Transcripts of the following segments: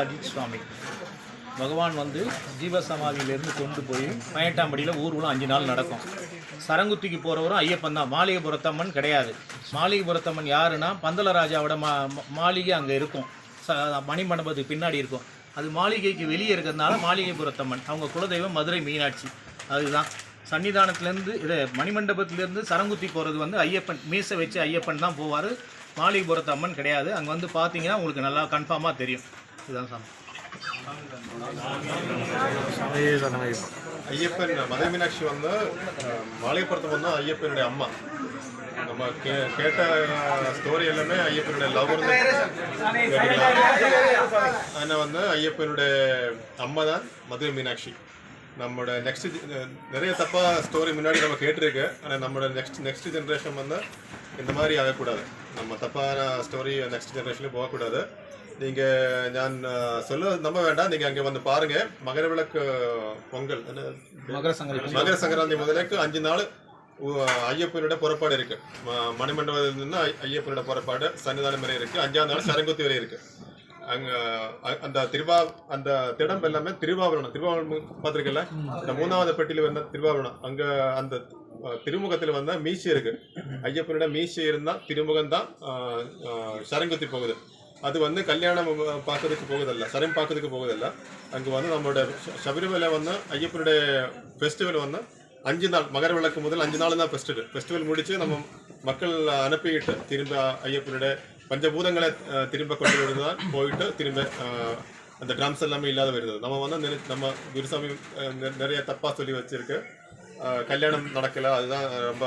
அஜித் சுவாமி பகவான் வந்து ஜீவசமாதியிலேருந்து கொண்டு போய் பதினெட்டாம் ஊர்வலம் அஞ்சு நாள் நடக்கும். சரங்குத்திக்கு போகிறவரும் ஐயப்பன் தான். மாளிகைபுரத்தம்மன் கிடையாது. மாளிகைபுரத்தம்மன் யாருன்னா பந்தலராஜாவோட மா மாளிகை அங்கே இருக்கும். ச மணிமண்டபத்துக்கு பின்னாடி இருக்கும். அது மாளிகைக்கு வெளியே இருக்கிறதுனால மாளிகைபுரத்தம்மன். அவங்க குலதெய்வம் மதுரை மீனாட்சி. அதுதான். சன்னிதானத்துலேருந்து இது மணிமண்டபத்திலேருந்து சரங்குத்தி போகிறது வந்து ஐயப்பன் மீசை வச்சு ஐயப்பன் தான் போவார். மாளிகைபுரத்தம்மன் கிடையாது. அங்கே வந்து பார்த்தீங்கன்னா உங்களுக்கு நல்லா கன்ஃபார்மாக தெரியும். இதுதான் சாமி ஐயப்பன் மதுரை மீனாட்சி வந்து அஹ், மாலையப்புறத்து வந்து ஐயப்பனுடைய அம்மா. நம்ம கே கேட்ட ஸ்டோரி எல்லாமே ஐயப்பனுடைய லவ் ஆனால் வந்து ஐயப்பனுடைய அம்மா தான் மதுரை மீனாட்சி. நம்மளோட நெக்ஸ்ட் நிறைய தப்பா ஸ்டோரி முன்னாடி நம்ம கேட்டிருக்கு. ஆனால் நம்மளோட நெக்ஸ்ட் நெக்ஸ்ட் ஜென்ரேஷன் வந்து இந்த மாதிரி ஆகக்கூடாது. நம்ம தப்பான ஸ்டோரி நெக்ஸ்ட் ஜென்ரேஷனுக்கு போகக்கூடாது. நீங்கள் நான் சொல்ல நம்ப வேண்டாம். நீங்கள் அங்கே வந்து பாருங்க. மகர விளக்கு பொங்கல்? மகர சங்கரி மகர சங்கராந்தி முதலுக்கு அஞ்சு நாள் ஐயப்பனோட புறப்பாடு இருக்கு. ம- மணிமண்டபத்துல இருந்து ஐ- ஐயப்பனோட புறப்பாடு சன்னிதானம் வரை இருக்கு. அஞ்சாம் நாள் சரங்குத்தி வரை இருக்கு. அங்க அந்த திருவா அந்த திடம் எல்லாமே திருவாபரணம் திருவாபரணம் பார்த்திருக்கல இந்த மூணாவது பெட்டியில வந்த திருவாபரணம் அங்க அந்த திருமுகத்துல வந்தா மீசி இருக்கு. ஐயப்பனோட மீசி இருந்தா திருமுகம் தான் சரங்குத்தி போகுது. அது வந்து கல்யாணம் பார்க்கறதுக்கு போகுதல்ல. சரம் பார்க்கறதுக்கு போகுதல்ல. அங்கே வந்து நம்மளோட சபரிமலை வந்து ஐயப்பனுடைய ஃபெஸ்டிவல் வந்து அஞ்சு நாள் மகர விளக்கு முதல் அஞ்சு நாள் தான் ஃபெஸ்டிவல் ஃபெஸ்டிவல் முடித்து நம்ம மக்கள் அனுப்பிக்கிட்டு திரும்ப ஐயப்பனுடைய பஞ்சபூதங்களை திரும்ப கொண்டு வருதான் போயிட்டு திரும்ப அந்த ட்ரம்ஸ் எல்லாமே இல்லாத வருது நம்ம வந்து நம்ம குருசாமி நிறைய தப்பாக சொல்லி வச்சிருக்கு. கல்யாணம் நடக்கல. அதுதான் ரொம்ப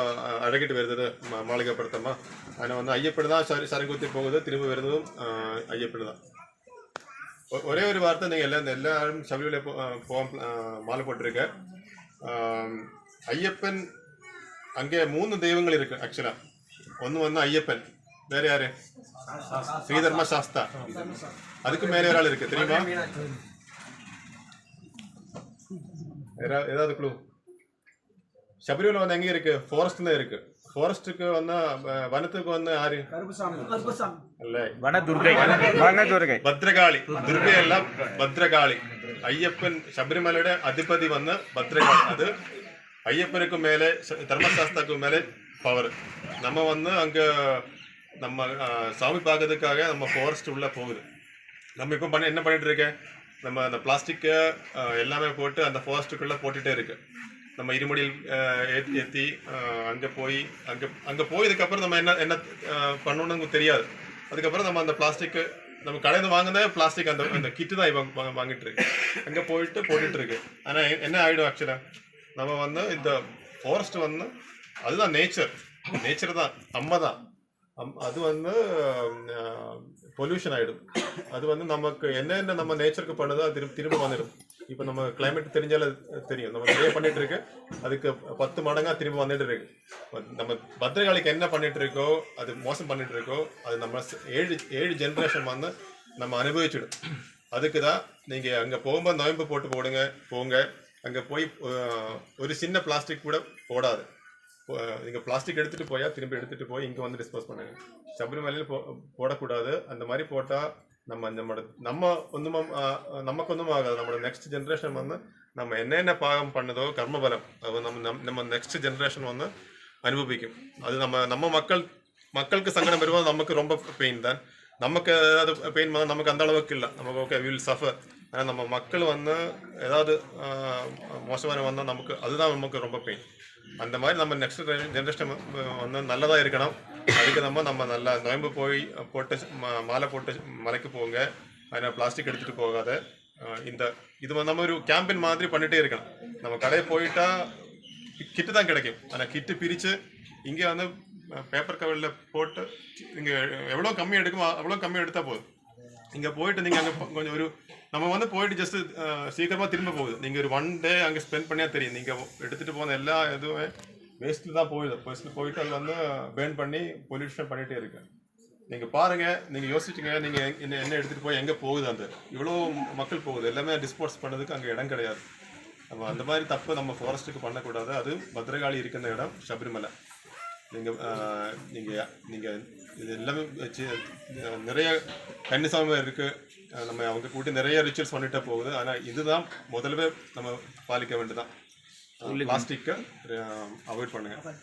அழகிட்டு வருது ம- மாளிகைப்படுத்தமா. ஆனால் வந்து ஐயப்பன் தான் சரி சரங்குத்தி போகுது திரும்ப வருதும் அஹ், ஐயப்பன் தான். ஒரே ஒரு வார்த்தை நீங்கள் எல்லாம் எல்லாரும் சபரிமலை போ அஹ் போக அஹ் மாலை போட்டிருக்க. ஐயப்பன் அங்கே மூணு தெய்வங்கள் இருக்கு ஆக்சுவலா ஒன்று வந்து ஐயப்பன். வேற யாரு? ஸ்ரீதர்ம சாஸ்தா. அதுக்கு மேலே ஒரு ஆள் இருக்கு தெரியுமா? ஏதா- ஏதாவது க்ளூ சபரிமலை வந்து எங்க இருக்கு ஃபாரஸ்ட் தான் இருக்கு ஃபாரஸ்ட்டுக்கு வந்து அஹ், வனத்துக்கு வந்து யாரு இல்ல வன துர்கை വനദുർഗൈ ഭദ്രകാളി ദുർഗയല്ല ഭദ്രകാളി അയ്യപ്പൻ ശബരിമലയുടെ അധിപതി വന്ന് ഭദ്രകാളി അത് ஐயப்பனுக்கு மேலே ச- தர்மசாஸ்தாக்கு மேலே பவர் நம்ம வந்து அங்கே நம்ம ஆ, சாமி பார்க்கறதுக்காக நம்ம ஃபாரஸ்ட் உள்ள போகுது நம்ம இப்போ பண்ண என்ன பண்ணிட்டு இருக்க நம்ம அந்த பிளாஸ்டிக்கை எல்லாமே போட்டு அந்த ஃபாரஸ்ட்டுக்குள்ளே போட்டுட்டே இருக்கு நம்ம இருமுடியில் ஏற்றி ஏற்றி அங்கே போய் அங்கே அங்கே போயதுக்கப்புறம் நம்ம என்ன என்ன பண்ணணும்னு நமக்கு தெரியாது. அதுக்கப்புறம் நம்ம அந்த பிளாஸ்டிக்கு நம்ம கடையில் வாங்கினா பிளாஸ்டிக் அந்த அந்த கிட்டு தான் இப்போ வாங்கிட்டு இருக்கு. அங்கே போயிட்டு போட்டுட்டு இருக்கு. ஆனால் என்ன ஆகிடும் ஆக்சுவலாக நம்ம வந்து இந்த ஃபாரஸ்ட் வந்து அதுதான் நேச்சர் நேச்சர் தான். நம்ம தான். அம்- அது வந்து பொல்யூஷன் ஆகிடும் அது வந்து நமக்கு என்னென்ன நம்ம நேச்சருக்கு பண்ணுதோ அது திரும்ப திரும்ப வந்துடும். இப்போ நம்ம கிளைமேட் தெரிஞ்சாலே தெரியும். நம்ம நிறைய பண்ணிட்டு இருக்கு அதுக்கு பத்து மடங்கா திரும்ப வந்துட்டு இருக்கு நம்ம பத்திரகாளிக்கு என்ன பண்ணிட்டு இருக்கோ அது மோசம் பண்ணிட்டு இருக்கோ அது நம்ம ஏழு ஏழு ஜென்ரேஷன் வந்து நம்ம அனுபவிச்சிடும். அதுக்கு தான் நீங்கள் அங்கே போகும்போது நோயம்பு போட்டு போடுங்க போங்க. அங்கே போய் ஒரு சின்ன பிளாஸ்டிக் கூட போடாது. நீங்கள் பிளாஸ்டிக் எடுத்துகிட்டு போயா திரும்பி எடுத்துகிட்டு போய் இங்கே வந்து டிஸ்போஸ் பண்ணுங்க. சபரிமலையில் போ போடக்கூடாது. அந்த மாதிரி போட்டால் நம்ம நம்மளோட நம்ம ஒன்றும் நமக்கு ஒன்றும் ஆகாது நம்மளோட நெக்ஸ்ட் ஜென்ரேஷன் வந்து நம்ம என்னென்ன பாகம் பண்ணதோ கர்மபலம் அது நம்ம நம் நம்ம நெக்ஸ்ட் ஜென்ரேஷன் வந்து அனுபவிக்கும் அது நம்ம நம்ம மக்கள் மக்களுக்கு சங்கடம் வரும்போது நமக்கு ரொம்ப பெயின் தான் நமக்கு ஏதாவது பெயின் வந்தால் நமக்கு அந்த அளவுக்கு இல்லை நமக்கு ஓகே வில் சஃபர் ஆனால் நம்ம மக்கள் வந்து ஏதாவது ஆஹ், மோசமான வந்தால் நமக்கு அதுதான் நமக்கு ரொம்ப பெயின் அந்த மாதிரி நம்ம நெக்ஸ்ட் ஜென்ரேஷன் வந்து நல்லதாக இருக்கணும் அதுக்கு நம்ம நம்ம நல்லா நோயம்பு போய் போட்டு மாலை போட்டு மலைக்கு போங்க. அதனால் பிளாஸ்டிக் எடுத்துகிட்டு போகாத. இந்த இது நம்ம ஒரு கேம்பெயின் மாதிரி பண்ணிகிட்டே இருக்கணும் நம்ம கடையை போயிட்டா கிட்டு தான் கிடைக்கும். ஆனால் கிட்டு பிரித்து இங்கே வந்து பேப்பர் கவரில் போட்டு இங்கே எவ்வளோ கம்மி எடுக்குமோ அவ்வளோ கம்மி எடுத்தால் போதும். இங்கே போயிட்டு நீங்கள் அங்கே கொஞ்சம் ஒரு நம்ம வந்து போயிட்டு ஜஸ்ட் சீக்கிரமாக திரும்ப போகுது. நீங்கள் ஒரு ஒன் டே அங்கே ஸ்பெண்ட் பண்ணியா தெரியும். நீங்கள் எடுத்துகிட்டு போன எல்லா இதுவும் வேஸ்ட்டில் தான் போயிடுது ஃபர்ஸ்ட் போயிட்டு அது வந்து பேர்ன் பண்ணி பொல்யூஷன் பண்ணிகிட்டே இருக்கு நீங்கள் பாருங்கள் நீங்கள் யோசிச்சுங்க நீங்கள் என்ன என்ன எடுத்துகிட்டு போய் எங்கே போகுது அந்த? இவ்வளோ மக்கள் போகுது. எல்லாமே டிஸ்போஸ் பண்ணதுக்கு அங்கே இடம் கிடையாது. நம்ம அந்த மாதிரி தப்பு நம்ம ஃபாரஸ்ட்டுக்கு பண்ணக்கூடாது. அது பத்ரகாளி இருக்கிற இடம் சபரிமலை. நீங்கள் நீங்கள் நீங்கள் இது எல்லாமே வச்சு நிறைய கன்னிசாமி இருக்குது நம்ம அவங்க கூட்டி நிறைய ரிச்சுவல்ஸ் பண்ணிட்டே போகுது. ஆனால் இதுதான் முதல்ல நம்ம பாலிக்க வேண்டியதான் பிளாஸ்டிக்கை அவாய்ட் பண்ணுங்கள்